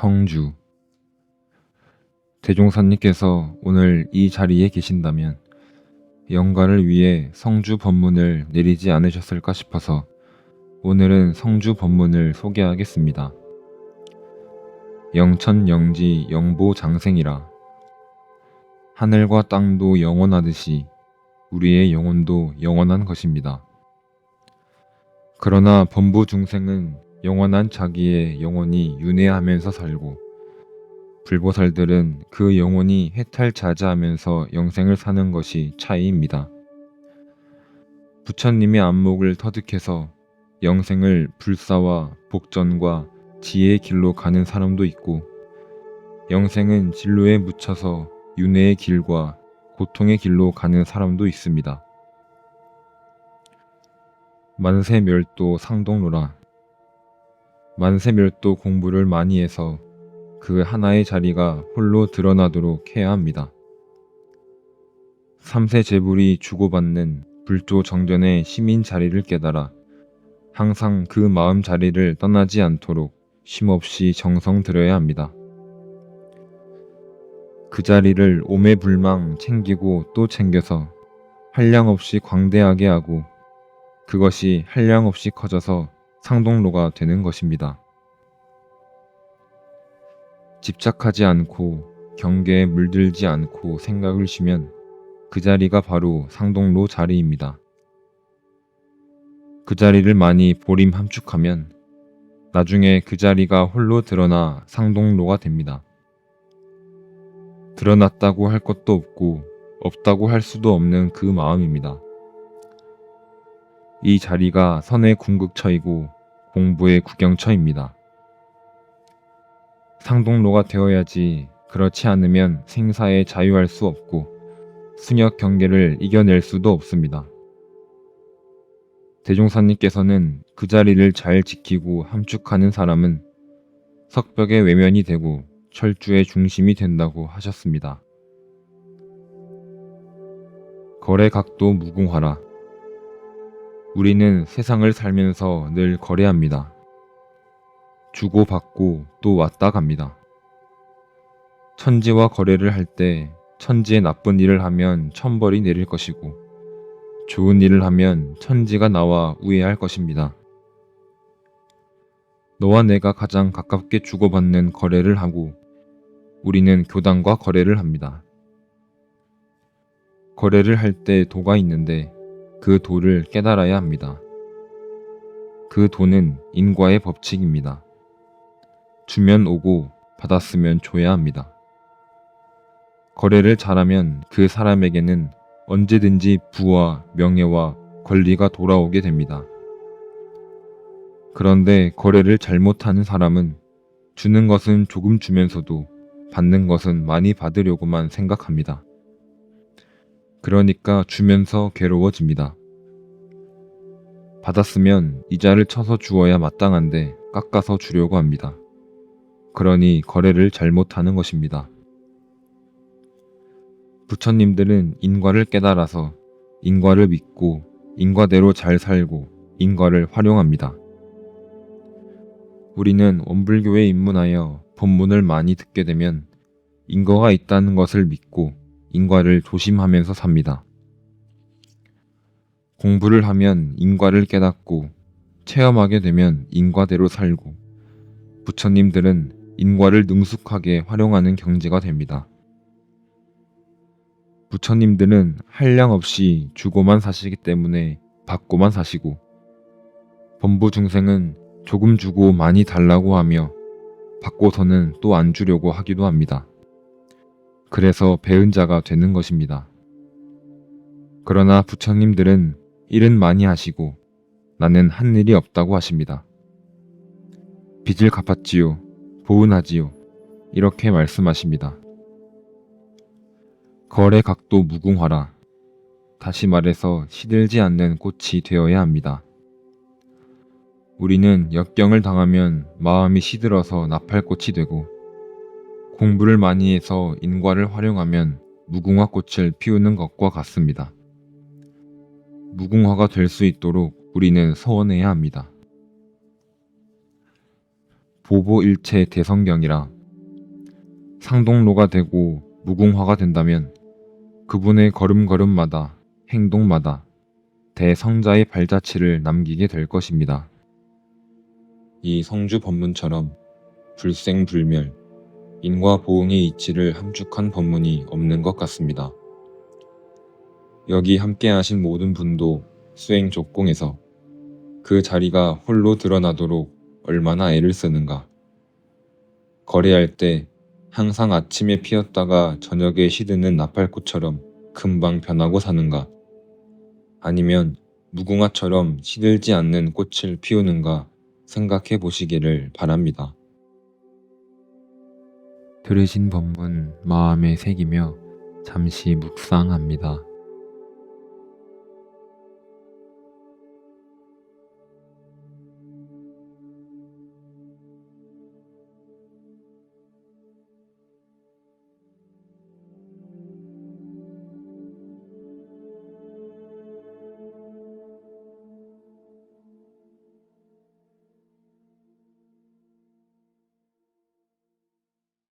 성주 대종사님께서 오늘 이 자리에 계신다면 영가를 위해 성주 법문을 내리지 않으셨을까 싶어서 오늘은 성주 법문을 소개하겠습니다. 영천영지 영보장생이라 하늘과 땅도 영원하듯이 우리의 영혼도 영원한 것입니다. 그러나 범부 중생은 영원한 자기의 영혼이 윤회하면서 살고 불보살들은 그 영혼이 해탈자자하면서 영생을 사는 것이 차이입니다. 부처님의 안목을 터득해서 영생을 불사와 복전과 지혜의 길로 가는 사람도 있고 영생은 진로에 묻혀서 윤회의 길과 고통의 길로 가는 사람도 있습니다. 만세 멸도 상동로라 만세멸도 공부를 많이 해서 그 하나의 자리가 홀로 드러나도록 해야 합니다. 삼세 제불이 주고받는 불조 정전의 시민 자리를 깨달아 항상 그 마음 자리를 떠나지 않도록 쉼없이 정성 들여야 합니다. 그 자리를 오매불망 챙기고 또 챙겨서 한량없이 광대하게 하고 그것이 한량없이 커져서 상동로가 되는 것입니다. 집착하지 않고 경계에 물들지 않고 생각을 쉬면 그 자리가 바로 상동로 자리입니다. 그 자리를 많이 보림 함축하면 나중에 그 자리가 홀로 드러나 상동로가 됩니다. 드러났다고 할 것도 없고 없다고 할 수도 없는 그 마음입니다. 이 자리가 선의 궁극처이고 공부의 구경처입니다. 상동로가 되어야지 그렇지 않으면 생사에 자유할 수 없고 순역 경계를 이겨낼 수도 없습니다. 대종사님께서는 그 자리를 잘 지키고 함축하는 사람은 석벽의 외면이 되고 철주의 중심이 된다고 하셨습니다. 거래 각도 무궁화라. 우리는 세상을 살면서 늘 거래합니다. 주고받고 또 왔다 갑니다. 천지와 거래를 할 때 천지의 나쁜 일을 하면 천벌이 내릴 것이고 좋은 일을 하면 천지가 나와 우애할 것입니다. 너와 내가 가장 가깝게 주고받는 거래를 하고 우리는 교단과 거래를 합니다. 거래를 할 때 도가 있는데 그 도를 깨달아야 합니다. 그 도는 인과의 법칙입니다. 주면 오고 받았으면 줘야 합니다. 거래를 잘하면 그 사람에게는 언제든지 부와 명예와 권리가 돌아오게 됩니다. 그런데 거래를 잘못하는 사람은 주는 것은 조금 주면서도 받는 것은 많이 받으려고만 생각합니다. 그러니까 주면서 괴로워집니다. 받았으면 이자를 쳐서 주어야 마땅한데 깎아서 주려고 합니다. 그러니 거래를 잘못하는 것입니다. 부처님들은 인과를 깨달아서 인과를 믿고 인과대로 잘 살고 인과를 활용합니다. 우리는 원불교에 입문하여 법문을 많이 듣게 되면 인과가 있다는 것을 믿고 인과를 조심하면서 삽니다. 공부를 하면 인과를 깨닫고 체험하게 되면 인과대로 살고 부처님들은 인과를 능숙하게 활용하는 경지가 됩니다. 부처님들은 한량 없이 주고만 사시기 때문에 받고만 사시고 범부 중생은 조금 주고 많이 달라고 하며 받고서는 또 안 주려고 하기도 합니다. 그래서 배은 자가 되는 것입니다. 그러나 부처님들은 일은 많이 하시고 나는 한 일이 없다고 하십니다. 빚을 갚았지요. 보은하지요. 이렇게 말씀하십니다. 거래 각도 무궁화라. 다시 말해서 시들지 않는 꽃이 되어야 합니다. 우리는 역경을 당하면 마음이 시들어서 나팔꽃이 되고 공부를 많이 해서 인과를 활용하면 무궁화 꽃을 피우는 것과 같습니다. 무궁화가 될 수 있도록 우리는 서원해야 합니다. 보보일체 대성경이라 상동로가 되고 무궁화가 된다면 그분의 걸음걸음마다 행동마다 대성자의 발자취를 남기게 될 것입니다. 이 성주 법문처럼 불생불멸, 인과 보응의 이치를 함축한 법문이 없는 것 같습니다. 여기 함께하신 모든 분도 수행 족공에서 그 자리가 홀로 드러나도록 얼마나 애를 쓰는가. 거래할 때 항상 아침에 피었다가 저녁에 시드는 나팔꽃처럼 금방 변하고 사는가. 아니면 무궁화처럼 시들지 않는 꽃을 피우는가 생각해 보시기를 바랍니다. 들으신 법문 마음에 새기며 잠시 묵상합니다.